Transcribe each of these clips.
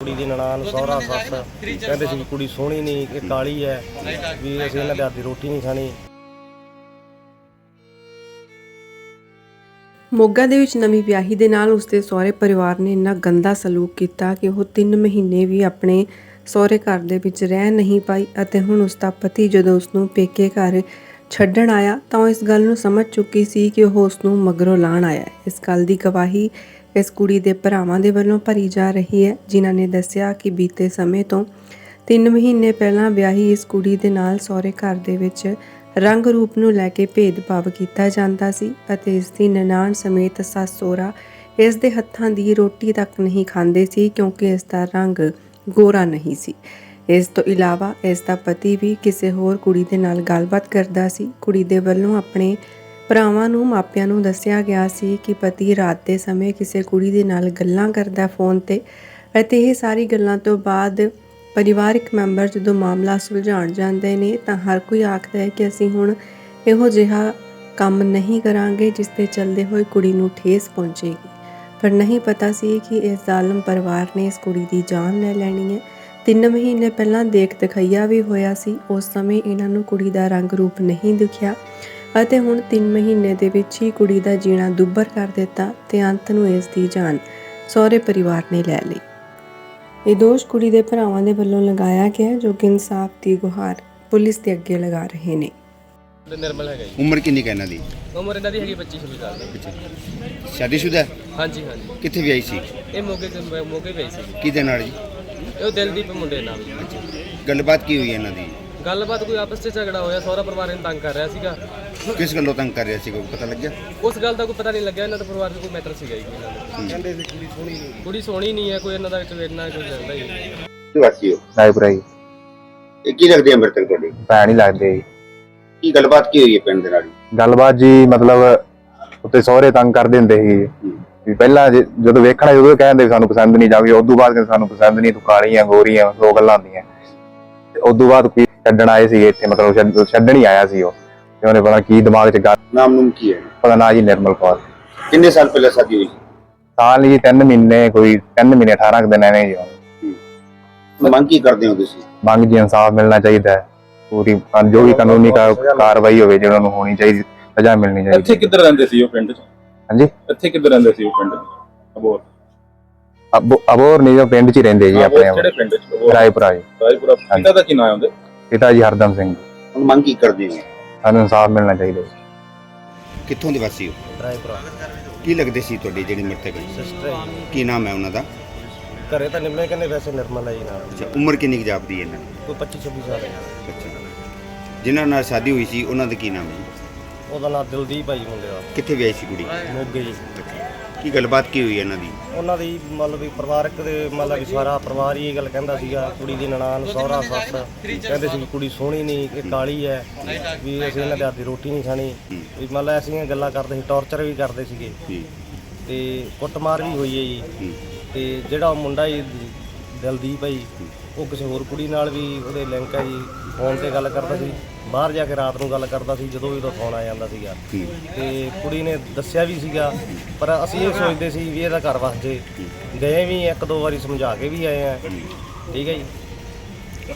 ਕੁੜੀ ਦੀ ਨਨਾਣ ਸਹੁਰਾ ਸੱਸ। ਕਹਿੰਦੇ ਸੀ ਵੀ ਕੁੜੀ ਸੋਹਣੀ ਨਹੀਂ ਇਹ ਕਾਲੀ ਹੈ। ਵੀ ਅਸੀਂ ਇਹਨਾਂ ਦੇ ਹੱਥ ਦੀ ਰੋਟੀ ਨਹੀਂ ਖਾਣੀ। ਮੋਗਾ ਦੇ ਵਿੱਚ ਨਵੀਂ ਵਿਆਹੀ ਦੇ ਨਾਲ ਉਸਦੇ ਸਹੁਰੇ ਪਰਿਵਾਰ ਨੇ ਇੰਨਾ ਗੰਦਾ ਸਲੂਕ ਕੀਤਾ ਕਿ ਉਹ 3 ਮਹੀਨੇ ਵੀ ਆਪਣੇ ਸਹੁਰੇ ਘਰ ਦੇ ਵਿੱਚ ਰਹਿ ਨਹੀਂ ਪਾਈ ਅਤੇ ਹੁਣ ਉਸ ਦਾ ਪਤੀ ਜਦੋਂ ਉਸ ਨੂੰ ਪੇਕੇ ਘਰ ਛੱਡਣ ਆਇਆ ਤਾਂ ਉਹ ਇਸ ਗੱਲ ਨੂੰ ਸਮਝ ਚੁੱਕੀ ਸੀ ਕਿ ਉਹ ਉਸ ਨੂੰ ਮਗਰੋਂ ਲਾਣ ਆਇਆ ਇਸ ਗੱਲ ਦੀ ਗਵਾਹੀ ਇਸ ਕੁੜੀ ਦੇ ਭਰਾਵਾਂ ਦੇ ਵੱਲੋਂ ਭਰੀ ਜਾ ਰਹੀ ਹੈ, ਜਿਨ੍ਹਾਂ ਨੇ ਦੱਸਿਆ ਕਿ ਬੀਤੇ ਸਮੇਂ ਤੋਂ 3 ਮਹੀਨੇ ਪਹਿਲਾਂ ਵਿਆਹੀ ਇਸ ਕੁੜੀ ਦੇ ਨਾਲ ਸਹੁਰੇ ਘਰ ਦੇ ਵਿੱਚ ਰੰਗ ਰੂਪ ਨੂੰ ਲੈ ਕੇ ਭੇਦਭਾਵ ਕੀਤਾ ਜਾਂਦਾ ਸੀ ਅਤੇ ਇਸ ਦੀ ਨਨਾਣ ਸਮੇਤ ਸੱਸ ਸਹੁਰਾ ਇਸ ਦੇ ਹੱਥਾਂ ਦੀ ਰੋਟੀ ਤੱਕ ਨਹੀਂ ਖਾਂਦੇ ਸੀ, ਕਿਉਂਕਿ ਇਸ ਦਾ ਰੰਗ ਗੋਰਾ ਨਹੀਂ ਸੀ। ਇਸ ਤੋਂ ਇਲਾਵਾ ਇਸ ਦਾ ਪਤੀ ਵੀ ਕਿਸੇ ਹੋਰ ਕੁੜੀ ਦੇ ਨਾਲ ਗੱਲਬਾਤ ਕਰਦਾ ਸੀ। ਕੁੜੀ ਦੇ ਵੱਲੋਂ ਆਪਣੇ ਭਰਾਵਾਂ ਨੂੰ, ਮਾਪਿਆਂ ਨੂੰ ਦੱਸਿਆ ਗਿਆ ਸੀ ਕਿ ਪਤੀ ਰਾਤ ਦੇ ਸਮੇਂ ਕਿਸੇ ਕੁੜੀ ਦੇ ਨਾਲ ਗੱਲਾਂ ਕਰਦਾ ਫੋਨ ਤੇ ਅਤੇ ਇਹ ਸਾਰੀ ਗੱਲਾਂ ਤੋਂ ਬਾਅਦ ਪਰਿਵਾਰਕ ਮੈਂਬਰ ਜਦੋਂ ਮਾਮਲਾ ਸੁਲਝਾਉਣ ਜਾਂਦੇ ਨੇ ਤਾਂ ਹਰ ਕੋਈ ਆਖਦਾ ਹੈ ਕਿ ਅਸੀਂ ਹੁਣ ਇਹੋ ਜਿਹਾ ਕੰਮ ਨਹੀਂ ਕਰਾਂਗੇ ਜਿਸ ਤੇ ਚੱਲਦੇ ਹੋਏ ਕੁੜੀ ਨੂੰ ਠੇਸ ਪਹੁੰਚੇਗੀ। ਪਰ ਨਹੀਂ ਪਤਾ ਸੀ ਕਿ ਇਸ ਜ਼ਾਲਮ ਪਰਿਵਾਰ ਨੇ ਇਸ ਕੁੜੀ ਦੀ ਜਾਨ ਲੈ ਲੈਣੀ ਹੈ। ਤਿੰਨ ਮਹੀਨੇ ਪਹਿਲਾਂ ਦੇਖ ਦਿਖਾਈਆ ਵੀ ਹੋਇਆ ਸੀ। ਉਸ ਸਮੇਂ ਇਹਨਾਂ ਨੂੰ ਕੁੜੀ ਦਾ ਰੰਗ ਰੂਪ ਨਹੀਂ ਦਿਖਿਆ। ਅਤੇ ਹੁਣ 3 ਮਹੀਨੇ ਦੇ ਵਿੱਚ ਹੀ ਕੁੜੀ ਦਾ ਜੀਣਾ ਦੁੱਭਰ ਕਰ ਦਿੱਤਾ ਤੇ ਅੰਤ ਨੂੰ ਇਸ ਦੀ ਜਾਨ ਸਹੁਰੇ ਪਰਿਵਾਰ ਨੇ ਲੈ ਲਈ। ਇਹ ਦੋਸ਼ ਕੁੜੀ ਦੇ ਭਰਾਵਾਂ ਦੇ ਵੱਲੋਂ ਲਗਾਇਆ ਗਿਆ ਜੋ ਕਿ ਇਨਸਾਫ ਦੀ ਗੁਹਾਰ ਪੁਲਿਸ ਦੇ ਅੱਗੇ ਲਗਾ ਰਹੇ ਨੇ। ਤੇ ਨਿਰਮਲ ਹੈਗਾ ਜੀ। ਉਮਰ ਕਿੰਨੀ ਕੁ ਇਹਨਾਂ ਦੀ? ਉਮਰ ਇਹਨਾਂ ਦੀ ਹੈਗੀ 25 26 ਸਾਲ ਦੀ। ਸ਼ਾਦੀशुदा ਹਾਂਜੀ ਹਾਂਜੀ। ਕਿੱਥੇ ਵਿਆਹੀ ਸੀ? ਇਹ ਮੋਗੇ ਤੇ ਮੋਗੇ ਪਈ ਸੀ। ਕਿਹਦੇ ਨਾਲ ਜੀ? ਇਹ ਦਿਲਦੀਪ ਮੁੰਡੇ ਨਾਲ। ਗੱਲਬਾਤ ਕੀ ਹੋਈ ਇਹਨਾਂ ਦੀ? ਗੱਲਬਾਤ ਕੋਈ ਆਪਸ 'ਚ ਝਗੜਾ ਹੋਇਆ ਸਹੁਰਾ ਪਰਿਵਾਰ ਇਹਨੂੰ ਤੰਗ ਕਰ ਰਿਹਾ ਸੀਗਾ। ਕਿਸ ਗੱਲੋਂ ਤੰਗ ਕਰ ਰਿਹਾ ਸੀ ਕੋਈ ਪਤਾ ਲੱਗਿਆ? ਉਸ ਗੱਲ ਦਾ ਕੋਈ ਪਤਾ ਨਹੀਂ ਲੱਗਿਆ ਇਹਨਾਂ ਦੇ ਪਰਿਵਾਰ 'ਚ ਕੋਈ ਮੈਟਰ ਸੀਗਾ ਇਹਨਾਂ ਦਾ ਕਹਿੰਦੇ ਸੀ ਕੁੜੀ ਸੋਹਣੀ ਨਹੀਂ। ਕੁੜੀ ਸੋਹਣੀ ਨਹੀਂ ਹੈ ਕੋਈ ਇਹਨਾਂ ਦਾ ਵਿੱਚ ਇੰਨਾ ਕੋਈ ਜਾਂਦਾ ਹੀ ਨਹੀਂ। ਵਾਸੀ ਹੋ? ਰਾਏਪੁਰਾ ਜੀ। ਇਹ ਕੀ ਲੱਗਦੇ ਅੰਮ੍ਰਿਤਨ ਤੁਹਾਡੇ? ਭੈਣ ਹੀ ਲੱਗਦੇ ਜੀ। ਕੀ ਗੱਲਬਾਤ ਕੀ ਹੋਈ ਹੈ ਪਿੰਡ ਦੇ ਨਾਲ? ਗੱਲਬਾਤ ਜੀ ਮਤਲਬ ਉੱਤੇ ਸਹੁਰੇ ਤੰਗ ਕਰਦੇ ਹੁੰਦੇ ਸੀ ਵੀ ਪਹਿਲਾਂ ਜੇ- ਜਦੋਂ ਵੇਖਣਾ ਜਦੋਂ ਕਹਿੰਦੇ ਵੀ ਸਾਨੂੰ ਪਸੰਦ ਨਹੀਂ ਜਾਗੀ ਉਦੋਂ ਬਾਅਦ ਕਹਿੰਦੇ ਸਾਨੂੰ ਪਸੰਦ ਨਹੀਂ ਤੂੰ ਕਾਲੀ ਆ ਗੋਰੀ ਆ ਸੋ ਗੱਲਾਂ ਹੁੰਦੀਆਂ। ਤੇ ਉਦੋਂ ਬਾਅਦ ਕੋਈ ਛੱਡਣ ਆਏ ਸੀਗੇ ਇੱਥੇ ਮਤਲਬ ਛੱਡ- ਛੱਡਣ ਹੀ ਆਇਆ ਸੀ ਉਹ। ਤੇ ਉਹਨੇ ਪਤਾ ਕੀ ਦਿਮਾਗ 'ਚ ਗੱਲ ਨਾਮ ਨੂਮ ਕੀ ਹੈ? ਪਤਾ ਨਾ ਜੀ ਨਿਰਮਲ ਕੌਰ। ਕਿੰਨੇ ਸਾਲ ਪਹਿਲਾਂ ਸ਼ਾਦੀ ਹੋਈ? ਸਾਲ ਜੀ 3 ਮਹੀਨੇ ਕੋਈ 3 ਮਹੀਨੇ 18 ਕੁ ਦਿਨ ਐਵੇਂ ਜੀ ਮੰਗ ਕੀ ਕਰਦੇ ਹੋ ਤੁਸੀਂ? ਮੰਗ ਜੀ ਇਨਸਾਫ ਮਿਲਣਾ ਚਾਹੀਦਾ ਹੈ। ਪੂਰੀ ਜੋ ਵੀ ਕਾਨੂੰਨੀ ਕਾ- ਕਾਰਵਾਈ ਹੋਵੇ ਜਿਹੜਾ ਨੂੰ ਹੋਣੀ ਚਾਹੀਦੀ ਸਜ਼ਾ ਮਿਲਣੀ ਇੱਥੇ ਚਾਹੀਦੀ ਕਿੱਧਰ ਰਹਿੰਦੇ ਸੀ ਉਹ ਪਿੰਡ 'ਚ? ਹਾਂਜੀ? ਇੱਥੇ ਕਿੱਧਰ ਰਹਿੰਦੇ ਸੀ ਉਹ ਪਿੰਡ 'ਚ? ਅਬੋਰ ਅਬੋ- ਅਬੋਰ ਨਹੀਂ ਉਹ ਪਿੰਡ 'ਚ ਹੀ ਰਹਿੰਦੇ ਜੀ ਆਪਣੇ ਕਿਹੜੇ ਪਿੰਡ 'ਚ? ਅਬੋਹਰ? ਰਾਏਪੁਰਾ ਜੀ। ਰਾਏਪੁਰਾ। ਪਿਤਾ ਦਾ ਕੀ ਨਾਮ ਹੈ ਉਹਦੇ? ਪਿਤਾ ਜੀ ਹਰਦਮ ਸਿੰਘ। ਹੁਣ ਮੰਗ ਕੀ ਕਰਦੇ ਹੋ? ਸਾਨੂੰ ਇਨਸਾਫ ਮਿਲਣਾ ਚਾਹੀਦਾ ਜੀ। ਕਿੱਥੋਂ ਦੇ ਵਾਸੀ ਹੋ? ਰਾਏਪੁਰਾ। ਕੀ ਲੱਗਦੇ ਸੀ ਤੁਹਾਡੀ ਜਿਹੜੀ ਮਰਤਕ ਸਿਸਟਰ ਕੀ ਨਾਮ ਹੈ ਉਹਨਾਂ ਦਾ? ਘਰੇ ਤਾਂ ਨਿੰਮੇ ਕਹਿੰਦੇ ਵੈਸੇ ਨਿਰਮਲ ਹੈ ਜੀ ਨਾਲ ਅੱਛਾ ਉਮਰ ਕਿੰਨੀ ਕੁ ਜਾਪਦੀ ਹੈ ਇਹਨਾਂ ਦੀ? ਕੋਈ 25 26 ਸਾਲ ਹੈ। ਅੱਛਾ। ਜਿਨ੍ਹਾਂ ਨਾਲ ਸ਼ਾਦੀ ਹੋਈ ਸੀ ਉਹਨਾਂ ਦਾ ਕੀ ਨਾਮ ਹੈ? ਉਹਦਾ ਨਾਮ ਦਿਲਦੀਪ ਜੀ ਮੁੰਡੇ ਦਾ। ਕਿੱਥੇ ਵਿਆਹੀ ਸੀ ਕੁੜੀ? ਮੋਗੇ ਜੀ। ਕੀ ਗੱਲਬਾਤ ਕੀ ਹੋਈ ਇਹਨਾਂ ਦੀ? ਉਹਨਾਂ ਦੀ ਮਤਲਬ ਵੀ ਪਰਿਵਾਰਕ ਦੇ ਮਤਲਬ ਵੀ ਸਾਰਾ ਪਰਿਵਾਰ ਹੀ ਇਹ ਗੱਲ ਕਹਿੰਦਾ ਸੀਗਾ ਕੁੜੀ ਦੀ ਨਨਾਣ ਸਹੁਰਾ ਸੱਸ। ਕਹਿੰਦੇ ਸੀ ਵੀ ਕੁੜੀ ਸੋਹਣੀ ਨਹੀਂ ਇਹ ਕਾਲੀ ਹੈ ਵੀ ਅਸੀਂ ਇਹਨਾਂ ਦੇ ਹੱਥ ਦੀ ਰੋਟੀ ਨਹੀਂ ਖਾਣੀ। ਵੀ ਮਤਲਬ ਐਸੀਆਂ ਗੱਲਾਂ ਕਰਦੇ ਸੀ ਟੌਰਚਰ ਵੀ ਕਰਦੇ ਸੀਗੇ। ਹੂੰ, ਤੇ ਕੁੱਟਮਾਰ ਵੀ ਹੋਈ ਹੈ ਜੀ। ਤੇ ਜਿਹੜਾ ਉਹ ਮੁੰਡਾ ਜੀ ਦਲਦੀਪ ਹੈ ਜੀ ਉਹ ਕਿਸੇ ਹੋਰ ਕੁੜੀ ਨਾਲ ਵੀ ਉਹਦੇ ਲਿੰਕ ਹੈ ਜੀ। ਫੋਨ ਤੇ ਗੱਲ ਕਰਦਾ ਸੀ ਬਾਹਰ ਜਾ ਕੇ ਰਾਤ ਨੂੰ ਗੱਲ ਕਰਦਾ ਸੀ ਜਦੋਂ ਵੀ ਉਹਦਾ ਫੋਨ ਆ ਜਾਂਦਾ ਸੀਗਾ। ਤੇ ਕੁੜੀ ਨੇ ਦੱਸਿਆ ਵੀ ਸੀਗਾ ਪਰ ਅਸੀਂ ਇਹ ਸੋਚਦੇ ਸੀ ਵੀ ਇਹਦਾ ਘਰ ਵਸ ਜੇ ਗਏ ਵੀ ਇੱਕ ਦੋ ਵਾਰੀ ਸਮਝਾ ਕੇ ਵੀ ਆਏ ਆ। ਠੀਕ ਹੈ ਜੀ।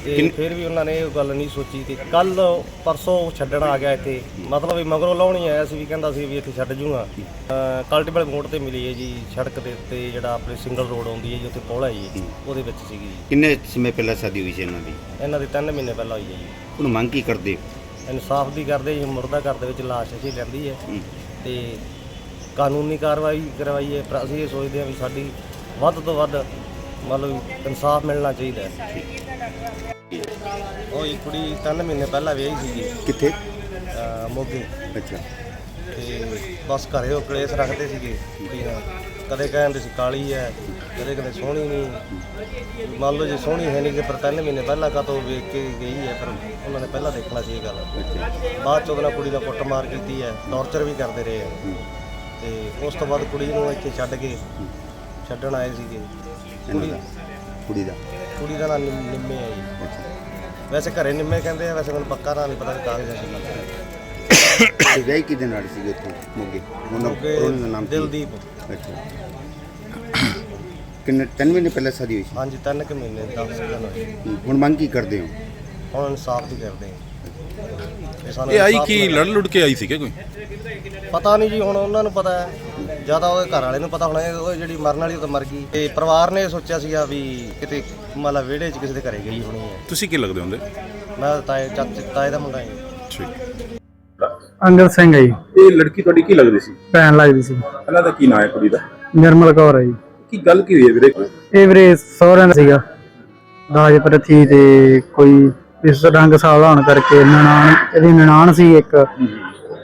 ਤੇ ਫਿਰ ਵੀ ਉਹਨਾਂ ਨੇ ਇਹ ਗੱਲ ਨਹੀਂ ਸੋਚੀ ਤੇ ਕੱਲ ਪਰਸੋਂ ਉਹ ਛੱਡਣ ਆ ਗਿਆ ਇੱਥੇ। ਮਤਲਬ ਵੀ ਮਗਰੋਂ ਲਾਉਣੀ ਆਇਆ ਸੀ ਵੀ ਕਹਿੰਦਾ ਸੀ ਵੀ ਇੱਥੇ ਛੱਡ ਜੂਗਾ। ਕਲਟੀਬਲ ਮੋੜ ਤੇ ਮਿਲੀ ਹੈ ਜੀ ਸੜਕ ਦੇ ਉੱਤੇ ਜਿਹੜਾ ਆਪਣੇ ਸਿੰਗਲ ਰੋਡ ਆਉਂਦੀ ਹੈ ਜੀ ਉੱਥੇ ਪੌੜਾ ਜੀ ਉਹਦੇ ਵਿੱਚ ਸੀਗੀ ਜੀ। ਕਿੰਨੇ ਸਮੇਂ ਪਹਿਲਾਂ ਸ਼ਾਦੀ ਹੋਈ ਸੀ ਇਹਨਾਂ ਦੀ? ਇਹਨਾਂ ਦੀ 3 ਮਹੀਨੇ ਪਹਿਲਾਂ ਹੋਈ ਹੈ ਜੀ। ਹੁਣ ਮੰਗ ਕੀ ਕਰਦੇ ਇਨਸਾਫ ਦੀ ਕਰਦੇ ਜੀ ਮੁਰਦਾ ਘਰ ਦੇ ਵਿੱਚ ਲਾਸ਼ ਅਸੀਂ ਲੈਂਦੀ ਹੈ। ਹੂੰ। ਤੇ ਕਾਨੂੰਨੀ ਕਾਰਵਾਈ ਕਰਵਾਈਏ ਪਰ ਅਸੀਂ ਇਹ ਸੋਚਦੇ ਹਾਂ ਵੀ ਸਾਡੀ ਵੱਧ ਤੋਂ ਵੱਧ ਮਤਲਬ ਇਨਸਾਫ ਮਿਲਣਾ ਚਾਹੀਦਾ ਹੈ। ਉਹ ਇੱਕ ਕੁੜੀ ਤਿੰਨ ਮਹੀਨੇ ਪਹਿਲਾਂ ਵਿਆਹੀ ਸੀਗੀ। ਕਿੱਥੇ? ਅਹ ਮੋਗੇ। ਅੱਛਾ। ਤੇ ਬਸ ਘਰੇ ਉਹ ਕਲੇਸ਼ ਰੱਖਦੇ ਸੀਗੇ ਕੁੜੀ ਨਾਲ ਕਦੇ ਕਹਿੰਦੇ ਸੀ ਕਾਲੀ ਹੈ ਕਦੇ ਕਹਿੰਦੇ ਸੋਹਣੀ ਨਹੀਂ। ਮੰਨ ਲਓ ਜੇ ਸੋਹਣੀ ਹੈ ਨਹੀਂ ਤੇ ਪਰ ਤਿੰਨ ਮਹੀਨੇ ਪਹਿਲਾਂ ਕਾਤੋਂ ਵੇਖ ਕੇ ਗਈ ਹੈ ਪਰ ਉਹਨਾਂ ਨੇ ਪਹਿਲਾਂ ਦੇਖਣਾ ਸੀ ਇਹ ਗੱਲ। ਬਾਅਦ ਚ ਉਹਦੇ ਨਾਲ ਕੁੜੀ ਦਾ ਕੁੱਟਮਾਰ ਕੀਤੀ ਹੈ ਟੌਰਚਰ ਵੀ ਕਰਦੇ ਰਹੇ ਹੈ। ਤੇ ਉਸ ਤੋਂ ਬਾਅਦ ਕੁੜੀ ਨੂੰ ਇੱਥੇ ਛੱਡ ਕੇ ਛੱਡਣ ਆਏ ਸੀਗੇ। ਇਹਨਾਂ ਕੁੜੀ ਦਾ। ਕੁੜੀ ਦਾ। ਕੁੜੀ ਦਾ ਨਾਮ ਨਿੰਮ- ਨਿੰਮੇ ਜੀ। ਅੱਛਾ। ਵੈਸੇ ਘਰੇ ਨਿੰਮੇ ਕਹਿੰਦੇ ਆ ਵੈਸੇ ਮੈਨੂੰ ਪੱਕਾ ਨਾਂ ਨਹੀਂ ਪਤਾ ਕਾਗਜ਼ਾਂ 'ਚ ਲੱਗਾ ਤੇ ਵਿਆਹੀ ਕਿਹਦੇ ਨਾਲ ਸੀ ਉੱਥੇ? ਮੋਗੇ। ਉਹਨਾਂ ਉਹਨਾਂ ਦਾ ਨਾਮ ਕੀ? ਦਿਲਦੀਪ। ਅੱਛਾ। ਕਿੰਨੇ ਤਿੰਨ ਮਹੀਨੇ ਪਹਿਲਾਂ ਸ਼ਾਦੀ ਹੋਈ ਸੀ? ਹਾਂਜੀ ਤਿੰਨ ਕੁ ਮਹੀਨੇ 10 ਦਿਨ ਹੋਏ ਹੂੰ, ਹੁਣ ਮੰਗ ਕੀ ਕਰਦੇ ਹੋ? ਹੁਣ ਇਨਸਾਫ ਦੀ ਕਰਦੇ ਹਾਂ ਸਾਨੂੰ ਇਹ ਆਈ ਇਨਸਾਫ਼ ਕੀ ਮਿਲੇ। ਲੜ ਲੁੜ ਕੇ ਆਈ ਸੀ ਕਿ ਕੋਈ? ਪਤਾ ਨਹੀਂ ਜੀ ਹੁਣ ਉਹਨਾਂ ਨੂੰ ਪਤਾ ਹੈ। ਜ਼ਿਆਦਾ ਉਹਦੇ ਘਰ ਵਾਲੇ ਨੂੰ ਪਤਾ ਹੋਣਾ ਇਹ ਉਹ ਜਿਹੜੀ ਮਰਨ ਵਾਲੀ ਉਹ ਤਾਂ ਮਰ ਗਈ। ਤੇ ਪਰਿਵਾਰ ਨੇ ਸੋਚਿਆ ਸੀਗਾ ਵੀ ਕਿਤੇ ਮਤਲਬ ਵਿਹੜੇ 'ਚ ਕਿਸੇ ਦੇ ਘਰੇ ਗਈ ਹੋਣੀ ਹੈ। ਤੁਸੀਂ ਕੀ ਲੱਗਦੇ ਹੁੰਦੇ? ਮੈਂ ਤਾਏ ਚਾਚੇ ਤਾਏ ਦਾ ਮੁੰਡਾ ਹਾਂ ਠੀਕ। ਅੰਗਦ ਸਿੰਘ ਹੈ ਜੀ। ਇਹ ਲੜਕੀ ਤੁਹਾਡੀ ਕੀ ਲੱਗਦੀ ਸੀ? ਭੈਣ ਲੱਗਦੀ ਸੀ। ਇਹਨਾਂ ਦਾ ਕੀ ਨਾਂ ਹੈ ਕੁੜੀ ਦਾ? ਨਿਰਮਲ ਕੌਰ ਹੈ ਜੀ। ਕੀ ਗੱਲ ਕੀ ਹੋਈ ਹੈ ਵੀਰੇ? ਇਹ ਵੀਰੇ ਸਹੁਰਿਆਂ ਦਾ ਸੀਗਾ। ਦਾਜ ਪ੍ਰਥੀ ਤੇ ਕੋਈ ਇਸ ਰੰਗ ਹੋਣ ਕਰਕੇ ਨਨਾਣ ਇਹਦੀ ਨਨਾਣ ਸੀ ਇੱਕ।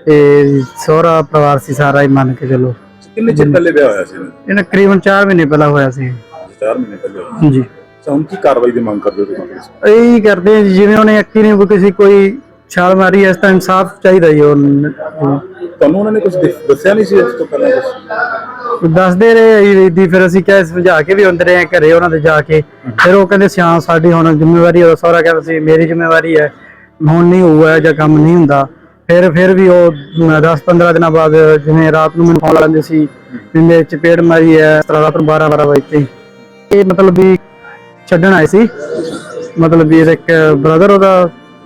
ਤੇ ਸਹੁਰਾ ਪਰਿਵਾਰ ਸੀ ਸਾਰਾ ਹੀ ਮੰਨ ਕੇ ਚਲੋ। ਕਿੰਨੇ ਚਿਰ ਪਹਿਲੇ ਵਿਆਹ ਹੋਇਆ ਸੀ ਇਹਨਾਂ? ਕਰੀਬਨ 4 ਮਹੀਨੇ ਪਹਿਲਾਂ ਹੋਇਆ ਸੀ ਚਾਰ ਮਹੀਨੇ ਪਹਿਲੇ ਹੋਇਆ। ਜੀ ਅੱਛਾ ਹੁਣ ਕੀ ਕਾਰਵਾਈ ਦੀ ਮੰਗ ਕਰਦੇ ਹੋ ਤੁਸੀਂ? ਇਹ ਹੀ ਕਰਦੇ ਆ ਜੀ, ਜਿਵੇਂ ਉਹਨੇ ਅੱਕੀ ਨੇ ਕੋਈ ਕਿਸੇ ਕੋਈ ਛਾਲ ਮਾਰੀ ਇਸ ਤਾਂ ਇਨਸਾਫ ਚਾਹੀਦਾ ਜੀ ਉਹ। ਤੁਹਾਨੂੰ ਉਹਨਾਂ ਨੇ ਕੁਝ ਦੱਸਿਆ ਨਹੀਂ ਸੀ ਇਸ ਤੋਂ ਪਹਿਲਾਂ ਕੁਛ? ਦੱਸਦੇ ਰਹੇ ਜੀ ਦੀ ਫਿਰ ਅਸੀਂ ਕਿਹਾ ਸਮਝਾ ਕੇ ਵੀ ਹੁੰਦੇ ਰਹੇ ਘਰੇ ਉਹਨਾਂ ਦੇ ਜਾ ਕੇ। ਫਿਰ ਉਹ ਕਹਿੰਦੇ ਸਿਆਂ ਸਾਡੀ ਹੁਣ ਜ਼ਿੰਮੇਵਾਰੀ ਹੈ ਸਹੁਰਾ ਕਹਿੰਦਾ ਸੀ ਮੇਰੀ ਜ਼ਿੰਮੇਵਾਰੀ ਹੈ ਹੁਣ ਨਹੀਂ ਹੋਊਗਾ ਜਾਂ ਕੰਮ ਨਹੀਂ ਹੁੰਦਾ। ਫਿਰ ਫਿਰ ਵੀ ਉਹ 10 15 ਦਿਨਾਂ ਬਾਅਦ ਜਿਵੇਂ ਰਾਤ ਨੂੰ ਮੈਨੂੰ ਫੋਨ ਲਾਉਂਦੇ ਸੀ ਵੀ ਮੇਰੇ ਚਪੇੜ ਮਾਰੀ ਹੈ ਇਸ ਤਰ੍ਹਾਂ ਰਾਤ ਨੂੰ 12 12 ਵਜੇ ਤੇ। ਇਹ ਮਤਲਬ ਵੀ ਛੱਡਣ ਆਏ ਸੀ। ਮਤਲਬ ਵੀ ਇੱਕ ਬ੍ਰਦਰ ਉਹਦਾ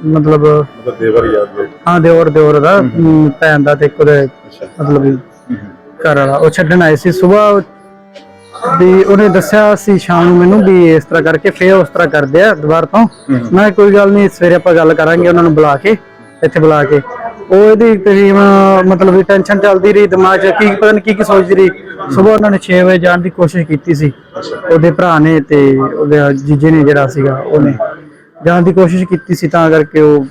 ਮਤਲਬ ਮਤਲਬ ਦੇਵਰ ਯਾਦ ਦੇ ਹਾਂ ਭੈਣ ਦਾ ਤੇ ਇੱਕ ਉਹਦੇ ਮਤਲਬ ਵੀ ਘਰ ਵਾਲਾ ਉਹ ਛੱਡਣ ਆਏ ਸੀ। ਸਵੇਰ ਵੀ ਉਹਨੇ ਦੱਸਿਆ ਸੀ ਸ਼ਾਮ ਨੂੰ ਮੈਨੂੰ ਵੀ ਇਸ ਤਰ੍ਹਾਂ ਕਰਕੇ ਫੇਰ ਉਸ ਤਰ੍ਹਾਂ ਕਰਦੇ ਆ ਦੁਬਾਰ ਤੋਂ। ਮੈਂ ਕੋਈ ਗੱਲ ਨਹੀਂ ਸਵੇਰੇ ਆਪਾਂ ਗੱਲ ਕਰਾਂਗੇ ਉਹਨਾਂ ਨੂੰ ਬੁਲਾ ਕੇ ਇੱਥੇ ਬੁਲਾ ਕੇ। ਉਹ ਇਹਦੀ ਤਕਰੀਬਨ ਮਤਲਬ ਟੈਨਸ਼ਨ ਚੱਲਦੀ ਰਹੀ ਦਿਮਾਗ 'ਚ ਕੀ ਪਤਾ ਨਹੀਂ ਕੀ ਕੀ ਸੋਚਦੀ ਰਹੀ। ਸਵੇਰ ਉਹਨਾਂ ਨੇ 6 ਵਜੇ ਜਾਣ ਦੀ ਕੋਸ਼ਿਸ਼ ਕੀਤੀ ਸੀ। ਉਹਦੇ ਭਰਾ ਨੇ ਤੇ ਉਹਦੇ ਜੀਜੇ ਨੇ ਜਿਹੜਾ ਸੀਗਾ ਉਹਨੇ ਜਾਣ ਦੀ ਕੋਸ਼ਿਸ਼ ਕੀਤੀ ਸੀ ਤਾਂ ਕਰਕੇ ਉਹ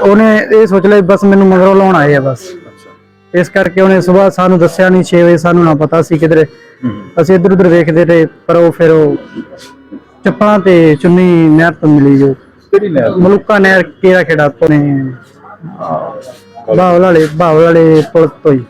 ਉਹਨੇ ਇਹ ਸੋਚ ਲਿਆ ਬਸ ਮੈਨੂੰ ਮਗਰੋਂ ਲਾਉਣ ਆਏ ਆ ਬਸ। ਇਸ ਕਰਕੇ ਉਹਨੇ ਸਵੇਰ ਸਾਨੂੰ ਦੱਸਿਆ ਨਹੀਂ 6 ਵਜੇ ਸਾਨੂੰ ਨਾ ਪਤਾ ਸੀ ਕਿਧਰੇ। ਅਸੀਂ ਇੱਧਰ ਉੱਧਰ ਵੇਖਦੇ ਰਹੇ ਪਰ ਉਹ ਫਿਰ ਉਹ ਚੱਪਲਾਂ ਤੇ ਚੁੰਨੀ ਨਹਿਰ ਤੋਂ ਮਿਲੀ ਜੋ। ਕਿਹੜੀ ਨਹਿਰ? ਮਲੂਕਾ ਨਹਿਰ ਕਿਹੜਾ ਖੇੜਾ ਤੋਂ ਨੇ। ਬਾਵਲ ਵਾਲੇ ਬਾਵਲ ਵਾਲੇ ਪੁਲ ਤੋਂ ਹੀ